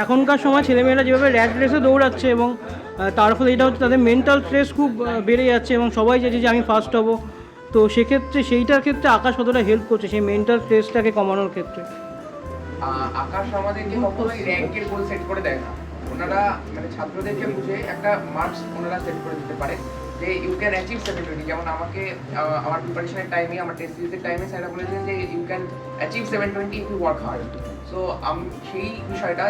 এখনকার সময় ছেলেমেয়েরা যেভাবে র্যাট রেসে দৌড়াচ্ছে এবং তার ফলে এটা হচ্ছে তাদের মেন্টাল স্ট্রেস খুব বেড়ে যাচ্ছে এবং সবাই চাইছে যে আমি ফার্স্ট হব। তো সেক্ষেত্রে সেইটার ক্ষেত্রে আকাশ কতটা হেল্প করছে সেই মেন্টাল স্ট্রেসটাকে কমানোর ক্ষেত্রে? আকাশ আমাদেরকে কখনোই র্যাঙ্কের গোল সেট করে দেয় না। ওনারা মানে ছাত্রদেরকে বুঝে একটা মার্কস ওনারা সেট করে দিতে পারে যে you can achieve seven twenty যেমন আমাকে আমার প্রিপারেশনের টাইমে আমার টেস্ট সিরিজের টাইমে স্যারা বলেছেন যে you can achieve seven twenty you work hard so আমি, সেই বিষয়টা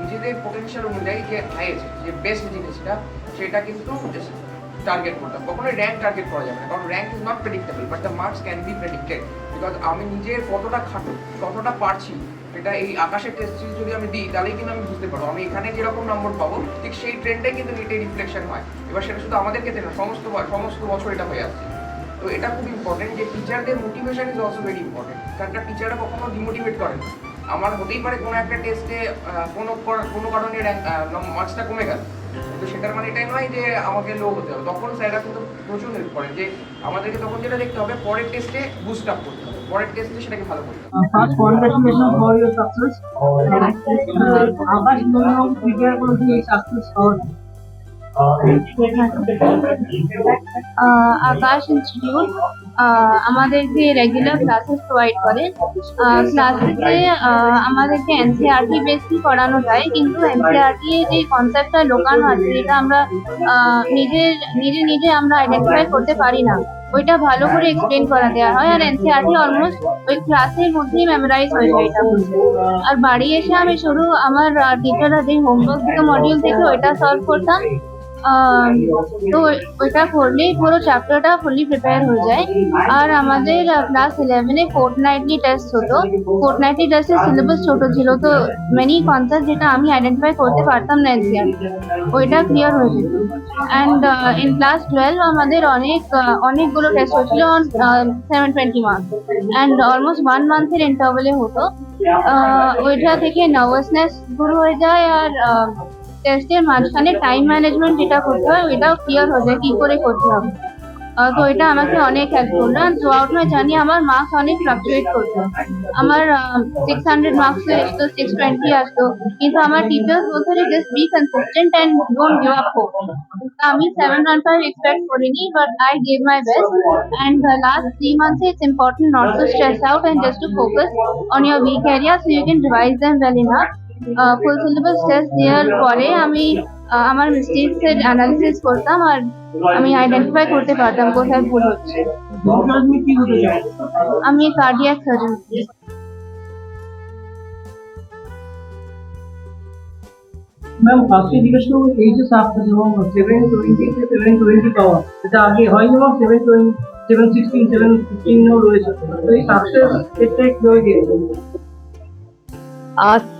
নিজেদের পোটেনশিয়াল অনুযায়ী যে হাইয়েস্ট যে বেস্ট জিনিসটা সেটা কিন্তু টার্গেট করতাম কখনোই র্যাঙ্ক টার্গেট করা যাবে না, কারণ rank is not predictable but the marks can be predicted because আমি নিজের কতটা খাটো, কতটা পারছি, এটা এই আকাশের টেস্ট সিরিজ যদি আমি দিই, তাহলেই কিন্তু আমি বুঝতে পারব। আমি এখানে যেরকম নম্বর পাবো, ঠিক সেই ট্রেন্ডটাই কিন্তু নিটে রিফ্লেকশন হয়। এবার সেটা শুধু আমাদের ক্ষেত্রে না, সমস্ত সমস্ত বছর এটা হয়ে আসছে। তো এটা খুব ইম্পর্টেন্ট যে টিচারদের motivation is also very important কারণ টিচাররা কখনো ডিমোটিভেট করে না। আমার হতেই পারে কোনো একটা টেস্টে কোনো কোনো কারণে মার্কসটা কমে গেল। কিন্তু সেটার মানে এটাই নয় যে আমাকে লো হতে হবে। তখন স্যাররা কিন্তু প্রচুর হেল্প করেন যে আমাদেরকে তখন যেটা দেখতে হবে পরের টেস্টে বুস্ট আপ করতে হবে। পরের টেস্টে সেটাকে ভালো করতে হবে. আকাশ প্রিপেয়ার এই সাকসেস হওয়ার আহ, আকাশ ইনস্টিটিউট আমাদেরকে রেগুলার ক্লাসেস প্রোভাইড করে। ক্লাসেসে আমাদেরকে এনসিআরটি বেসই করানো যায়, কিন্তু এনসিআরটি যে কনসেপ্টটা ঢোকানো আছে যেটা আমরা নিজের নিজে নিজে আমরা আইডেন্টিফাই করতে পারি না। ওইটা ভালো করে এক্সপ্লেন করা দেওয়া হয়, আর এনসিআরটি অলমোস্ট ওই ক্লাসের মধ্যেই মেমোরাইজ হয়ে যায় এটা। আর বাড়ি এসে আমি শুধু আমার টিচাররা যে হোমওয়ার্ক দিত মডিউল থেকে ওইটা সলভ করতাম। তো ওইটা করলেই পুরো চ্যাপ্টারটা ফুলি প্রিপেয়ার হয়ে যায়। আর আমাদের ক্লাস ইলেভেনে ফোর্টনাইটলি টেস্ট হতো। ফোর্টনাইটলি টেস্টের সিলেবাস ছোট ছিল, তো মেনি কনসেপ্ট যেটা আমি আইডেন্টিফাই করতে পারতাম না এনসিআর ওইটা ক্লিয়ার হয়ে যেত অ্যান্ড ইন ক্লাস টুয়েলভ আমাদের অনেক অনেকগুলো টেস্ট হয়েছিল seven twenty marks and almost one মান্থের ইন্টারভেলে হতো। ওইটা থেকে নার্ভাসনেস দূর হয়ে যায় আর টেস্টের মাঝখানে টাইম ম্যানেজমেন্ট যেটা করতে হয় ওইটাও ক্লিয়ার হয়ে যায় কি করে করতে হবে। আহ, তো এটা আমাকে অনেক হেল্প করল। And throughout my journey আমার মার্কস অনেক ফ্লাকচুয়েট করতো। আমার সিক্স হান্ড্রেড মার্কস আসতো সিক্স টোয়েন্টি আসতো। কিন্তু আমার টিচার্স বলতো যে just be consistent and don't give up hope আমি সেভেন ওয়ান ফাইভ এক্সপেক্ট করিনি but I gave my best and last three মান্থসে it's important not to stress out and just to focus on your weak area so you can revise them well enough full syllabus test দেওয়ার পরে আমি আমার mistakes এর analysis করতাম আর আমি identify করতে পারতাম কোথায় ভুল হচ্ছে। আমি কার্ডিয়াক সার্জন ম্যাম ফার্স্টে জিজ্ঞেস করব, এই যে সাকসেস এবং সেভেন টোয়েন্টি সেভেন টোয়েন্টি পাওয়া, এটা আগে হয়নি এবং seven twenty seven sixteen seven ফিফটিনও রয়েছে। তো এই সাকসেস ক্ষেত্রে কীভাবে দিয়েছে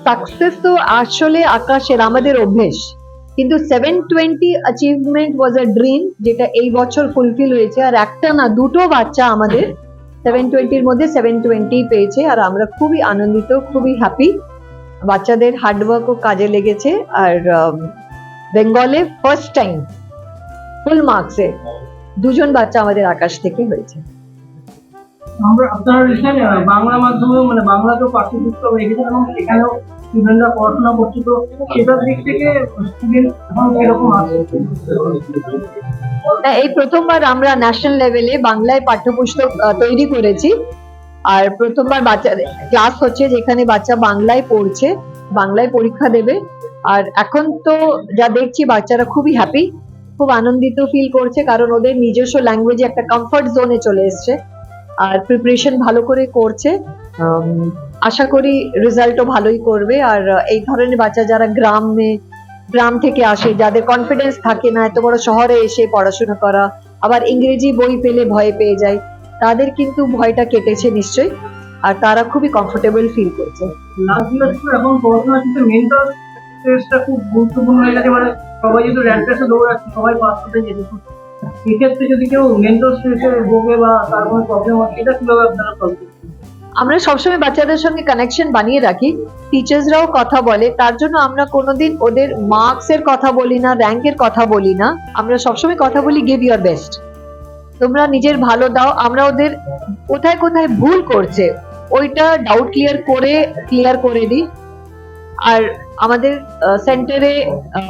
সাকসেস তো আসলে আকাশের, আমাদের অভ্যেস। কিন্তু seven twenty achievement was a dream যেটা এই বছর ফুলফিল হয়েছে। আর একটা না, দুটো বাচ্চা আমাদের সেভেন টোয়েন্টির মধ্যে সেভেন টোয়েন্টি পেয়েছে। আর আমরা খুবই আনন্দিত, খুবই হ্যাপি বাচ্চাদের হার্ডওয়ার্কও কাজে লেগেছে। আর বেঙ্গলে ফার্স্ট টাইম ফুল মার্কসে দুজন বাচ্চা আমাদের আকাশ থেকে হয়েছে। আমরা এখানে বাংলা মাধ্যমে মানে বাংলা তো এবং সেখানেও স্টুডেন্টরা পড়াশোনা করছে, তো সেটার দিক থেকে স্টুডেন্ট আছে? এই প্রথমবার আমরা ন্যাশনাল লেভেলে বাংলায় পাঠ্যপুস্তক তৈরি করেছি। আর প্রথমবার বাচ্চাদের ক্লাস হচ্ছে যেখানে বাচ্চা বাংলায় পড়ছে, বাংলায় পরীক্ষা দেবে। আর এখন তো যা দেখছি, বাচ্চারা খুবই হ্যাপি খুব আনন্দিত ফিল করছে, কারণ ওদের নিজস্ব ল্যাঙ্গুয়েজে একটা কমফর্ট জোনে চলে এসছে। আর প্রিপারেশন ভালো করে করছে। আশা করি রেজাল্টও ভালোই করবে। আর এই ধরনের বাচ্চা যারা গ্রামে, গ্রাম থেকে আসে, যাদের কনফিডেন্স থাকে না, এত বড় শহরে এসে পড়াশোনা করা, আবার ইংরেজি বই পেলে ভয় পেয়ে যায়, তাদের কিন্তু ভয়টা কেটেছে নিশ্চয়ই। আর তারা খুবই কমফোর্টেবল ফিল করছে। খুব গুরুত্বপূর্ণ হয়ে গেছে। মানে সবাই সবাই পাস করতে যেতে এক্ষেত্রে যদি কেউ মেন্টাল স্ট্রেসে ভোগে বা তার কোনো প্রবলেম হয় সেটা কীভাবে আপনারা সলভ আমরা সবসময় বাচ্চাদের সঙ্গে কানেকশন বানিয়ে রাখি। টিচার্সরাও কথা বলে, তার জন্য আমরা কোনোদিন ওদের মার্কস এর কথা বলি না র্যাঙ্কের কথা বলি না। আমরা সবসময় কথা বলি গিভ ইউর বেস্ট তোমরা নিজের ভালো দাও। আমরা ওদের কোথায় কোথায় ভুল করছে, ওইটা ডাউট ক্লিয়ার করে ক্লিয়ার করে দিই। আর আমাদের সেন্টারে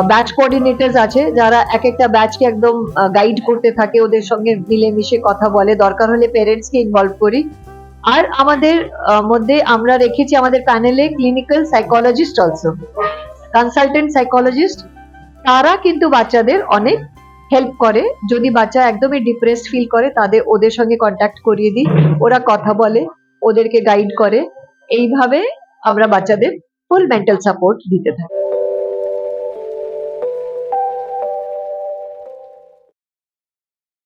ব্যাচ কোঅর্ডিনেটরস আছে, যারা এক একটা ব্যাচকে একদম গাইড করতে থাকে, ওদের সঙ্গে মিলেমিশে কথা বলে। দরকার হলে পেরেন্টসকে ইনভলভ করি। আর আমাদের মধ্যে আমরা রেখেছি আমাদের প্যানেলে clinical psychologist also consultant psychologist তারা কিন্তু বাচ্চাদের অনেক হেল্প করে। যদি বাচ্চা একদমই ডিপ্রেসড ফিল করে, তাদের, ওদের সঙ্গে কন্ট্যাক্ট করিয়ে দিই। ওরা কথা বলে, ওদেরকে গাইড করে। এইভাবে আমরা বাচ্চাদের ফুল মেন্টাল সাপোর্ট দিতে থাকি